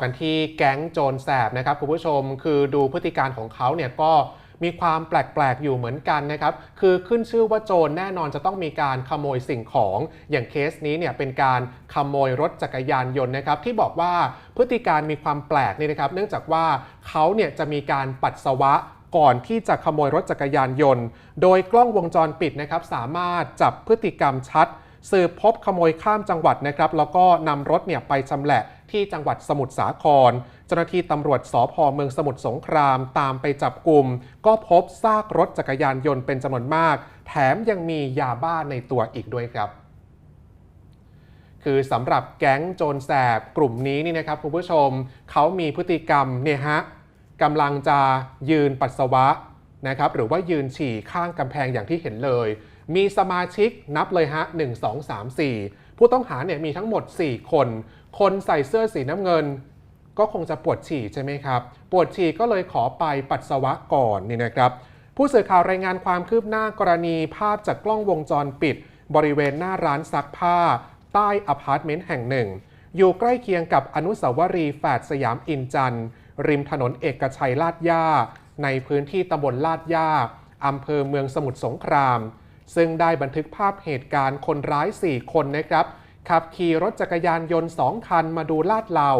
กันที่แก๊งโจรแสบนะครับคุณผู้ชมคือดูพฤติการของเขาเนี่ยก็มีความแปลก ๆ อยู่เหมือนกันนะครับ คือขึ้นชื่อว่าโจรแน่นอนจะต้องมีการขโมยสิ่งของ อย่างเคสนี้เนี่ยเป็นการขโมยรถจักรยานยนต์นะครับ ที่บอกว่าพฤติการมีความแปลกนี่นะครับ เนื่องจากว่าเขาเนี่ยจะมีการปัสสาวะก่อนที่จะขโมยรถจักรยานยนต์ โดยกล้องวงจรปิดนะครับสามารถจับพฤติกรรมชัดสืบพบขโมยข้ามจังหวัดนะครับ แล้วก็นำรถเนี่ยไปชำแหละ ที่จังหวัดสมุทรสาคร เจ้าหน้าที่ตำรวจสพเมืองสมุทรสงครามตามไปจับกลุ่ม ก็พบซากรถจักรยานยนต์เป็นจำนวนมาก แถมยังมียาบ้าในตัวอีกด้วยครับคือสำหรับแก๊งโจรแสบกลุ่มนี้นี่นะครับคุณผู้ชมเขามีพฤติกรรมเนี่ยฮะกำลังจะยืนปัสสาวะนะครับหรือว่ายืนฉี่ข้างกำแพงอย่างที่เห็นเลย มีสมาชิกนับเลยฮะ 1 2 3 4 ผู้ต้องหาเนี่ยมีทั้งหมด 4 คน คนใส่เสื้อสีน้ำเงิน ก็คงจะปวดฉี่ใช่ไหมครับ ปวดฉี่ก็เลยขอไปปัสสาวะก่อนนี่นะครับ ผู้สื่อข่าวรายงานความคืบหน้ากรณีภาพจากกล้องวงจรปิด บริเวณหน้าร้านซักผ้า ใต้อพาร์ตเมนต์แห่งหนึ่ง อยู่ใกล้เคียงกับอนุสาวรีย์แฝดสยามอินจันทร์ริมถนนเอกชัยลาดย่า ในพื้นที่ตำบลลาดย่าอำเภอเมืองสมุทรสงคราม ซึ่งได้บันทึกภาพเหตุการณ์คนร้าย 4 คนนะครับ ขับขี่รถจักรยานยนต์2คันมาดูลาดเหลา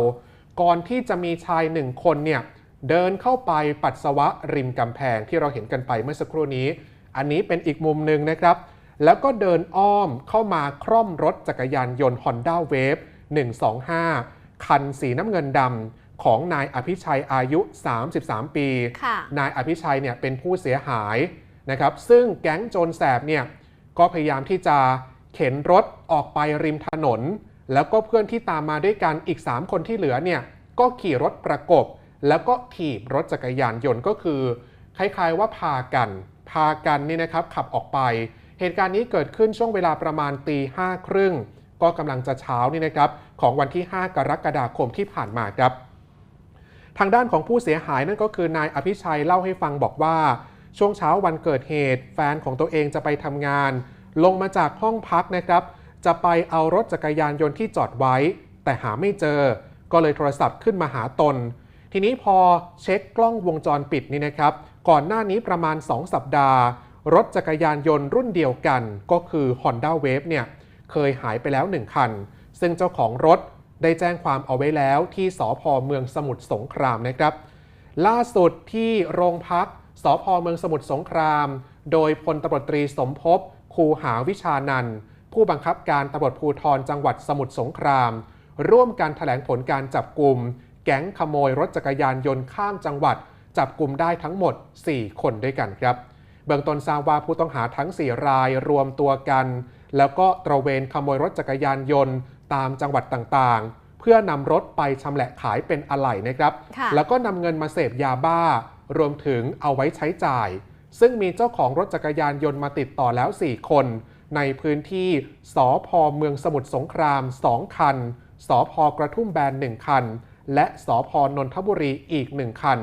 ก่อนที่จะมีชายหนึ่งคนเนี่ยเดินเข้าไปปัสสาวะริมกำแพงที่เราเห็นกันไปเมื่อสักครู่นี้ อันนี้เป็นอีกมุมหนึ่งนะครับ แล้วก็เดินอ้อมเข้ามาคร่อมรถจักรยานยนต์ Honda Wave 125 คันสีน้ำเงินดำของนายอภิชัยอายุ 33 ปีค่ะนายอภิชัยเนี่ยเป็นผู้เสียหายนะครับ ซึ่งแก๊งโจรแสบเนี่ยก็พยายามที่จะ เข็นรถออกไปริมถนน แล้วก็เพื่อนที่ตามมาด้วยกันอีก 3 คนที่เหลือเนี่ยก็ขี่รถประกบ แล้วก็ถีบรถจักรยานยนต์ก็คือ คล้ายๆว่าพากัน พากันนี่นะครับขับออกไป เหตุการณ์นี้เกิดขึ้นช่วงเวลาประมาณตีห้าครึ่งก็กำลังจะเช้านี่นะครับของวันที่ 5 กรกฎาคมที่ผ่านมาครับ ทางด้านของผู้เสียหายนั่นก็คือนายอภิชัยเล่าให้ฟังบอกว่า ช่วงเช้าวันเกิดเหตุ แฟนของตัวเองจะไปทำงาน ลงมาจากห้องพักนะครับ จะไปเอารถจักรยานยนต์ที่จอดไว้ แต่หาไม่เจอ ก็เลยโทรศัพท์ขึ้นมาหาตน ทีนี้พอเช็คกล้องวงจรปิดนี่นะครับ ก่อนหน้านี้ประมาณ 2 สัปดาห์ รถจักรยานยนต์รุ่นเดียวกัน ก็คือ Honda Wave เนี่ยเคยหายไปแล้ว 1 คัน ซึ่งเจ้าของรถได้แจ้งความเอาไว้แล้วที่สพเมืองสมุทรสงครามนะครับ ล่าสุดที่โรงพักสพเมืองสมุทรสงคราม โดยพลตรตรีสมภพ คูหาวิชานันท์ผู้บังคับการตำรวจภูธรจังหวัดสมุทรสงคราม ร่วมการถแถลงผลการจับกลุ่มแก๊งขโมยรถจักรยานยนต์ข้ามจังหวัด จับกลุ่มได้ทั้งหมด 4 คนด้วยกันครับ เบื้องต้นทราบว่าผู้ต้องหาทั้ง 4 รายรวมตัวกัน แล้วก็ตระเวนขโมยรถจักรยานยนต์ ตามจังหวัดต่างๆ เพื่อนำรถไปชำแหละขายเป็นอะไหล่นะครับค่ะแล้วก็นำเงินมาเสพยาบ้า รวมถึงเอาไว้ใช้จ่าย ซึ่งมีเจ้าของรถจักรยานยนต์มาติดต่อแล้ว 4 คน ในพื้นที่สอพอเมืองสมุทรสงคราม 2 คันสอพอกระทุ่มแบน 1 คัน และสอพอนนทบุรีอีก 1 คัน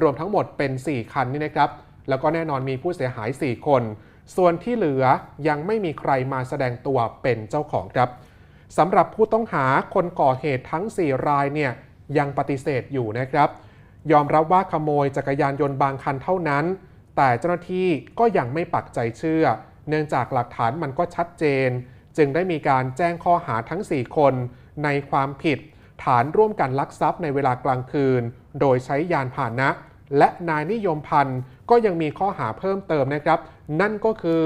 รวมทั้งหมดเป็น 4 คันนี่นะครับ แล้วก็แน่นอนมีผู้เสียหาย 4 คน ส่วนที่เหลือยังไม่มีใครมาแสดงตัวเป็นเจ้าของครับสำหรับผู้ต้องหาคนก่อเหตุทั้ง 4 รายเนี่ยยังปฏิเสธอยู่นะครับ ยอมรับว่าขโมยจักรยานยนต์บางคันเท่านั้น แต่เจ้าหน้าที่ก็ยังไม่ปักใจเชื่อ เนื่องจากหลักฐานมันก็ชัดเจน จึงได้มีการแจ้งข้อหาทั้ง 4 คนในความผิด ฐานร่วมกันลักทรัพย์ในเวลากลางคืน โดยใช้ยานพาหนะ และนายนิยมพันธ์ก็ยังมีข้อหาเพิ่มเติมนะครับ นั่นก็คือ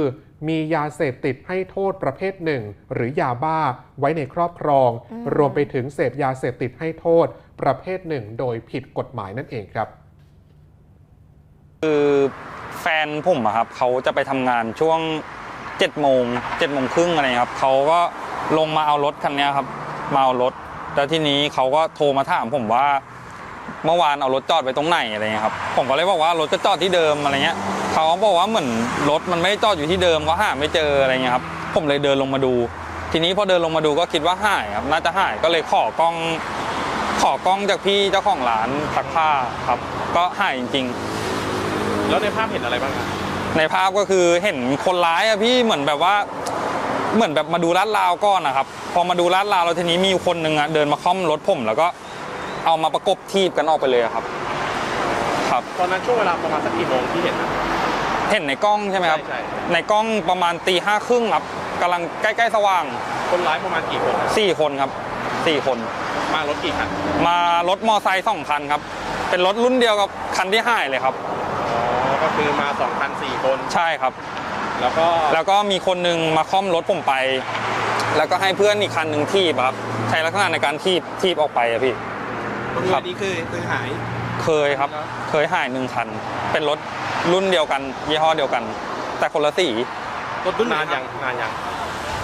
มียาเสพติดให้โทษประเภทหนึ่ง หรือยาบ้าไว้ในครอบครองอืมรวมไปถึงเสพยาเสพติดให้โทษ ประเภทหนึ่ง โดยผิดกฎหมายนั่นเองครับ คือแฟนผมอะครับเขาจะไปทำงานช่วง7จ็ดโมงเจ็ดโมงครึ่งอะไรครับเขาก็ลงมาเอารถคันนี้ครับมาเอารถแล้วทีนี้เขาก็โทรมาถามผมว่า เมื่อวานเอารถจอดไว้ตรงไหนอะไรเงี้ยครับผมก็เลยบอกว่ารถก็จอดที่เดิมอะไรเงี้ยเขาบอกว่าเหมือนรถมันไม่ได้จอดอยู่ที่เดิมก็หาไม่เจออะไรเงี้ยครับผมเลยเดินลงมาดู ทีนี้พอเดินลงมาดูก็คิดว่าหายครับน่าจะหายก็เลยขอกล้องขอกล้องจากพี่เจ้าของร้านซักผ้าครับ ก็หายจริงๆ แล้วในภาพเห็นอะไรบ้างครับในภาพก็คือเห็นคนร้ายอะพี่เหมือนแบบว่า เหมือนแบบมาดูลาดราวก่อนนะครับพอมาดูลาดราวแล้วทีนี้มีคนหนึ่งอะเดินมาค่อมรถผม แล้วก็เอามาประกบทีบกันออกไปเลยครับ ครับ ตอนนั้นช่วงเวลาประมาณสักกี่โมงที่เห็นนะเห็นในกล้องใช่ไหมครับ ใช่ในกล้องประมาณตีห้าครึ่งครับกำลังใกล้ๆสว่างคนร้ายประมาณกี่คนนะสี่คนครับสี่คน มารถกี่คันมารถมอไซค์สองคันครับ เป็นรถรุ่นเดียวกับคันที่หายเลยครับอ๋อ ก็คือมาสองคันสี่คน ใช่ครับ แล้วก็แล้วก็มีคนหนึงมาค่อมรถผมไป แล้วก็ให้เพื่อนอีกคันหนึ่งทีบครับใช้ลักษณะในการทีบทีบออกไปอะพี่ครับนี้คือคือหาย เคยครับ เคยหายหนึ่งคัน เป็นรถรุ่นเดียวกัน ยี่ห้อเดียวกัน แต่คนละสีรถรุ่นนานยังนานยัง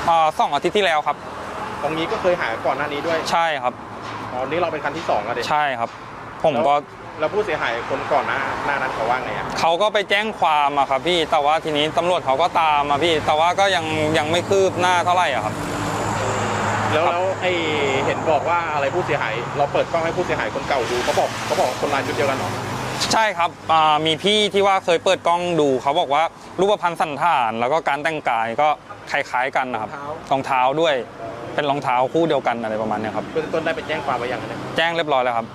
อ่าสองอาทิตย์ที่แล้วครับ ตรงนี้ก็เคยหายก่อนหน้านี้ด้วยใช่ครับอ๋อนี่เราเป็นคันที่สองแล้วเด็ ใช่ครับ ผมก็ แล้วผู้เสียหายคนก่อนหน้าหน้านั้นเขาว่าไงอะเขาก็ไปแจ้งความอะครับพี่แต่ว่าทีนี้ตำรวจเขาก็ตามมาพี่ แต่ว่าก็ยังยังไม่คืบหน้าเท่าไหร่อะครับ แล้วครับแล้วไอเห็นบอกว่าอะไรผู้เสียหาย เราเปิดกล้องให้ผู้เสียหายคนเก่าดูเขาบอกเขาบอกคนร้ายชุดเดียวกันเหรอใช่ครับอ่ามีพี่ที่ว่าเคยเปิดกล้องดู เขาบอกว่ารูปพรรณสันฐาน แล้วก็การแต่งกายก็คล้ายๆกันนะครับรองเท้าด้วย เป็นรองเท้าคู่เดียวกันอะไรประมาณเนี้ยครับเบื้องต้นได้ไปแจ้งความไปยังเนี่ยแจ้งเรียบร้อยแล้วครับ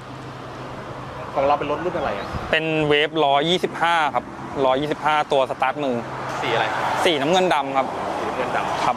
ของเราเป็นรถรุ่นอะไรอะเป็นเวฟร้อยยี่สิบห้าครับร้อยยี่สิบห้าตัวสตาร์ทมือสีอะไรสีน้ำเงินดำครับสีน้ำเงินดำครับ